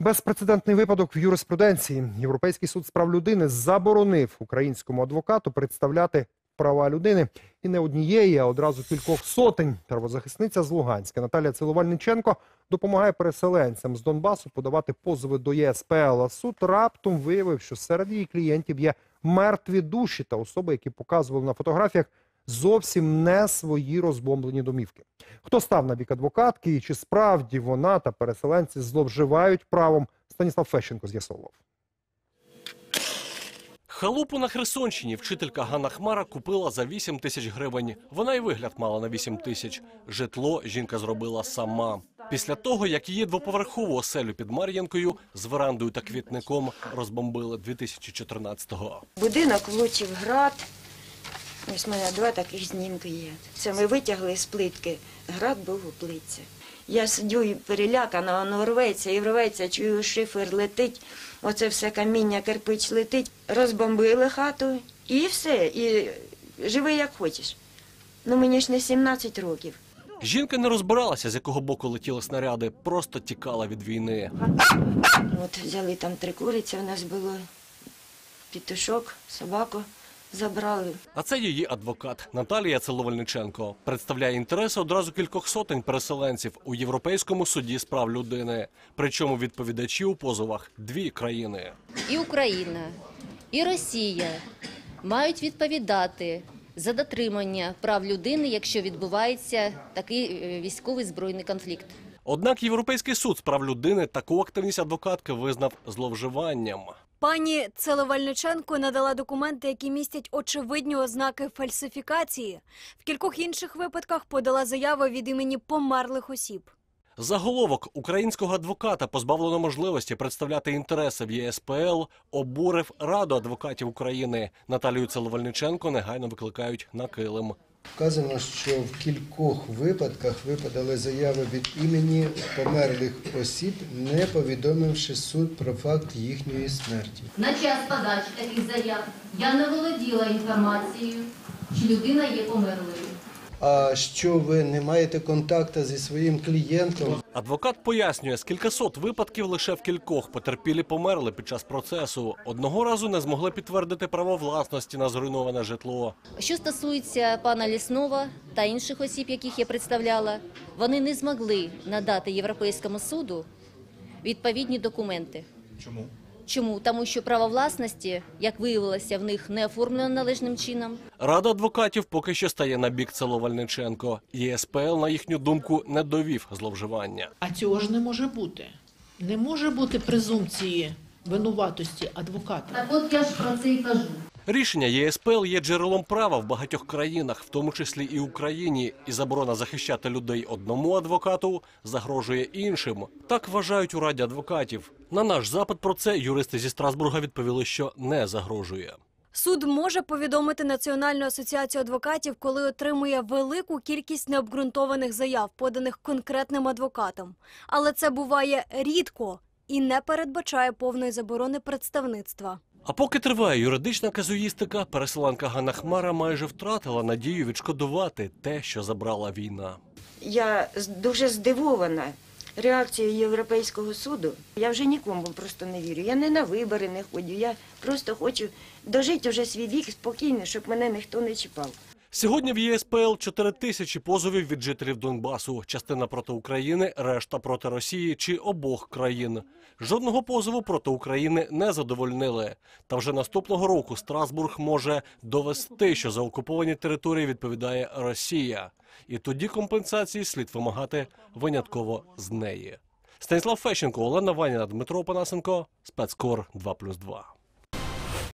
Безпрецедентний випадок в юриспруденції. Європейський суд з прав людини заборонив українському адвокату представляти права людини і не однієї, а одразу кількох сотень. Правозахисниця з Луганська Наталія Цилувальниченко допомагає переселенцям з Донбасу подавати позови до ЄСПЛ. А суд раптом виявив, що серед її клієнтів є мертві душі та особи, які показували на фотографіях зовсім не свої розбомблені домівки. Хто став на бік адвокатки і чи справді вона та переселенці зловживають правом? Станіслав Фещенко з'ясовував. Халупу на Херсонщині вчителька Ганна Хмара купила за 8 тисяч гривень. Вона і вигляд мала на 8 тисяч. Житло жінка зробила сама. Після того, як її двоповерхову оселю під Мар'янкою з верандою та квітником розбомбили 2014-го. Будинок влучив град. Ось у мене два таких знімки є. Це ми витягли з плитки. Град був у плитці. Я сидю і перелякана, воно рветься і рветься, чую, шифер летить, оце все каміння, кирпич летить. Розбомбили хату і все. І живи як хочеш. Ну мені ж не 17 років. Жінка не розбиралася, з якого боку летіли снаряди, просто тікала від війни. От взяли там три куриці, у нас було пітушок, собаку забрали. А це її адвокат Наталія Целовальниченко. Представляє інтереси одразу кількох сотень переселенців у Європейському суді з прав людини. Причому відповідачі у позовах дві країни. і Україна, і Росія мають відповідати за дотримання прав людини, якщо відбувається такий е, військовий збройний конфлікт. Однак Європейський суд з прав людини таку активність адвокатки визнав зловживанням. Пані Целовальниченко надала документи, які містять очевидні ознаки фальсифікації. В кількох інших випадках подала заяви від імені померлих осіб. Заголовок українського адвоката позбавлено можливості представляти інтереси в ЄСПЛ обурив Раду адвокатів України. Наталію Целовальниченко негайно викликають на килим. Вказано, що в кількох випадках випадали заяви від імені померлих осіб, не повідомивши суд про факт їхньої смерті. На час подачі таких заяв я не володіла інформацією, чи людина є померлою. А що ви не маєте контакту зі своїм клієнтом? Адвокат пояснює, з кількасот випадків лише в кількох потерпілі померли під час процесу. Одного разу не змогли підтвердити право власності на зруйноване житло. Що стосується пана Ліснова та інших осіб, яких я представляла, вони не змогли надати Європейському суду відповідні документи. Чому? Чому? Тому що право власності, як виявилося, в них не оформлено належним чином. Рада адвокатів поки що стає на бік Целовальниченко. ЄСПЛ, на їхню думку, не довів зловживання. А цього ж не може бути. Не може бути презумпції винуватості адвоката. Так от я ж про це і кажу. Рішення ЄСПЛ є джерелом права в багатьох країнах, в тому числі і Україні, і заборона захищати людей одному адвокату загрожує іншим. Так вважають у раді адвокатів. На наш запит про це юристи зі Страсбурга відповіли, що не загрожує. Суд може повідомити Національну асоціацію адвокатів, коли отримує велику кількість необґрунтованих заяв, поданих конкретним адвокатом. Але це буває рідко і не передбачає повної заборони представництва. А поки триває юридична казуїстика, переселенка Ганна Хмара майже втратила надію відшкодувати те, що забрала війна. Я дуже здивована реакцією Європейського суду. Я вже нікому просто не вірю. Я не на вибори не ходжу. Я просто хочу дожити вже свій вік спокійно, щоб мене ніхто не чіпав. Сьогодні в ЄСПЛ 4 тисячі позовів від жителів Донбасу. Частина проти України, решта проти Росії чи обох країн. Жодного позову проти України не задовольнили. Та вже наступного року Страсбург може довести, що за окуповані території відповідає Росія. І тоді компенсації слід вимагати винятково з неї. Станіслав Фещенко, Олена Ваніна, Дмитро Панасенко, спецкор 2+,2.